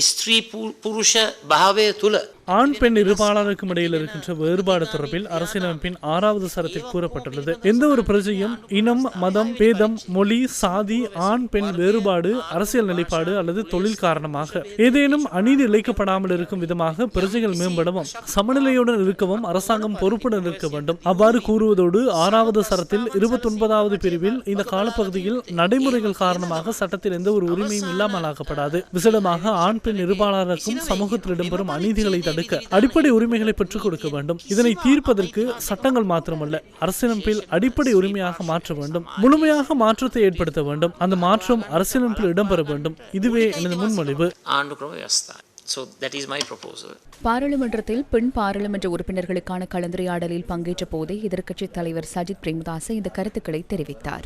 ස්ත්‍රී පු- පුරුෂ භාවය තුළ ஆண் பெண் இருபாளருக்கும் இடையில் இருக்கின்ற வேறுபாடு தொடர்பில் அரசியலமைப்பின் ஆறாவது சரத்தில் கூறப்பட்டுள்ளது. எந்த ஒரு பிரஜையும் இனம் மதம் பேதம் மொழி சாதி ஆண் பெண் வேறுபாடு அரசியல் நிலைப்பாடு அல்லது தொழில் காரணமாக ஏதேனும் அநீதி இழைக்கப்படாமல் இருக்கும் விதமாக பிரஜைகள் மேம்படவும் சமநிலையுடன் இருக்கவும் அரசாங்கம் பொறுப்புடன் இருக்க வேண்டும். அவ்வாறு கூறுவதோடு ஆறாவது சரத்தில் இருபத்தி ஒன்பதாவது பிரிவில் இந்த காலப்பகுதியில் நடைமுறைகள் காரணமாக சட்டத்தில் எந்த ஒரு உரிமையும் இல்லாமல் ஆக்கப்படாது விசேடமாக ஆண் பெண் இருபாளருக்கும் சமூகத்தில் இடம்பெறும் அநீதிகளை தடுக்க தடுக்க அடிப்படை உரிமைகளை பெற்றுக் கொடுக்க வேண்டும். இதனை தீர்ப்பதற்கு சட்டங்கள் மாத்திரமல்ல. அரசியலமைப்பில் அடிப்படை உரிமையாக மாற்ற வேண்டும். முழுமையாக மாற்றத்தை ஏற்படுத்த வேண்டும். அந்த மாற்றம் அரசியலமைப்பில் இடம்பெற வேண்டும். இதுவே எனது முன்மொழிவு. பாராளுமன்றத்தில் பெண் பாராளுமன்ற உறுப்பினர்களுக்கான கலந்துரையாடலில் பங்கேற்ற போதே எதிர்க்கட்சித் தலைவர் சஜித் பிரேமதாஸ் இந்த கருத்துக்களை தெரிவித்தார்.